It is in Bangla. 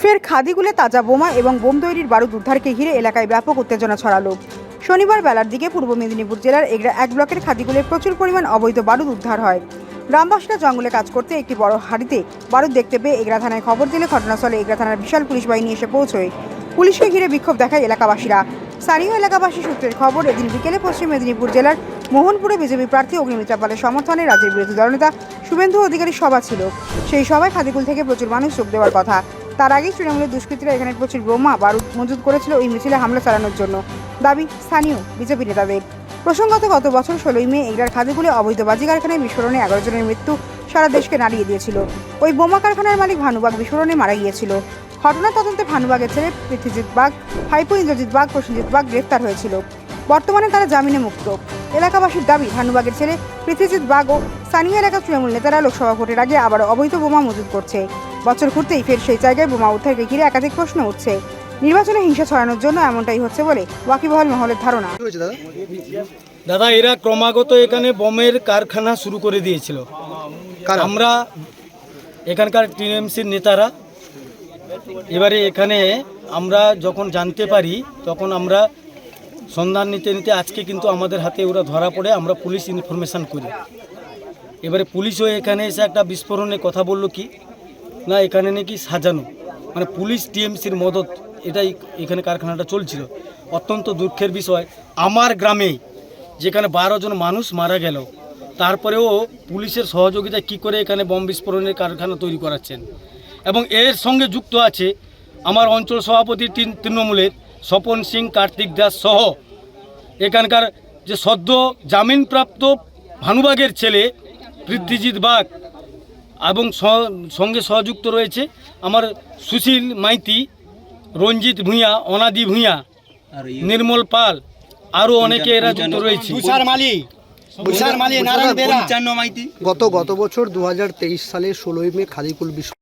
ফের খাদিগুলে তাজা বোমা এবং বোম তৈরির বারুদ উদ্ধারকে ঘিরে এলাকায় ব্যাপক উত্তেজনা ছড়ালো। শনিবার বেলার দিকে পূর্ব মেদিনীপুর জেলার এগরা এক ব্লকের খাদিগুলে প্রচুর পরিমাণ অবৈধ বারুদ উদ্ধার হয়। গ্রামবাসীরা জঙ্গলে কাজ করতে একটি বড় হাড়িতে বারুদ দেখতে পেয়ে এগরা থানায় খবর দিলে ঘটনাস্থলে এগরা থানার বিশাল পুলিশ বাহিনী এসে পৌঁছয়। পুলিশকে ঘিরে বিক্ষোভ দেখায় এলাকাবাসীরা। স্থানীয় এলাকাবাসী সূত্রের খবর, এদিন বিকেলে পশ্চিম মেদিনীপুর জেলার মোহনপুরে বিজেপি প্রার্থী অগ্নিমিত্রা পালের সমর্থনে রাজ্যের বিরোধী দলনেতা শুভেন্দু অধিকারী সভা ছিল। সেই সভায় খাদিকুল থেকে প্রচুর মানুষ যোগ দেওয়ার কথা। তার আগেই তৃণমূলের দুষ্কৃতীরা এখানে প্রচুর বোমা, বারুদ মজুত করেছিল ওই মিছিলে হামলা চালানোর জন্য। দাবি স্থানীয় বিজেপি নেতাদের। প্রসঙ্গত গত বছর ষোলোই মে এগরার খাদিগুলে অবৈধ বাজি কারখানায় বিস্ফোরণে এগারো জনের মৃত্যু সারা দেশকে নাড়িয়ে দিয়েছিল। ওই বোমা কারখানার মালিক ভানুবাগ বিস্ফোরণে মারা গিয়েছিল। ঘটনার তদন্তে ভানুবাগের ছেলে পৃথিজিৎ বাগ ভাইপো ইন্দ্রজিৎ বাগ প্রসেনজিৎ বাগ গ্রেফতার হয়েছিল। বর্তমানে তারা জামিনে মুক্ত। এলাকাবাসীর দাবি, ভানুবাগের ছেলে পৃথিজিৎ বাগ ও স্থানীয় এলাকার তৃণমূল নেতারা লোকসভা ভোটের আগে আবার অবৈধ বোমা মজুত করছে। বছর ঘুরতেই ফের সেই জায়গায় বোমা উদ্ধারকে ঘিরে একাধিক প্রশ্ন উঠছে। নির্বাচনে হিংসা ছড়ানোর জন্য এমনটাই হচ্ছে বলে ওয়াকিবহল মহলের ধারণা। দাদা? দাদা এরা ক্রমাগত এখানে বোমের কারখানা শুরু করে দিয়েছিল? আমরা এখানকার টিএমসির নেতারা। এবারে এখানে আমরা যখন জানতে পারি তখন আমরা সন্ধান নিতে নিতে আজকে কিন্তু আমাদের হাতে ওরা ধরা পড়ে আমরা পুলিশ ইনফরমেশান করি। এবারে পুলিশও এখানে এসে একটা বিস্ফোরণের কথা বলল কি? না, এখানে নাকি সাজানো। মানে পুলিশ টিএমসির মদত, এটাই এখানে কারখানাটা চলছিল। অত্যন্ত দুঃখের বিষয়, আমার গ্রামে যেখানে বারো জন মানুষ মারা গেল, তারপরেও পুলিশের সহযোগিতা কি করে এখানে বম বিস্ফোরণের কারখানা তৈরি করাচ্ছেন? এবং এর সঙ্গে যুক্ত আছে আমার অঞ্চল সভাপতি তৃণ- তৃণমূলের স্বপন সিং, কার্তিক দাস সহ এখানকার যে সদ্য জামিনপ্রাপ্ত ভানুবাগের ছেলে পৃথ্বীজিৎ বাগ। এবং স- সঙ্গে সহযুক্ত রয়েছে আমার সুশীল মাইতি রঞ্জিত ভূঁইয়া অনাদি ভূঁইয়া নির্মল পাল আরও অনেকে এরা যুক্ত রয়েছে। গত গত বছর দু হাজার তেইশ সালে ষোলোই মে খাদিকুল বিশ্ব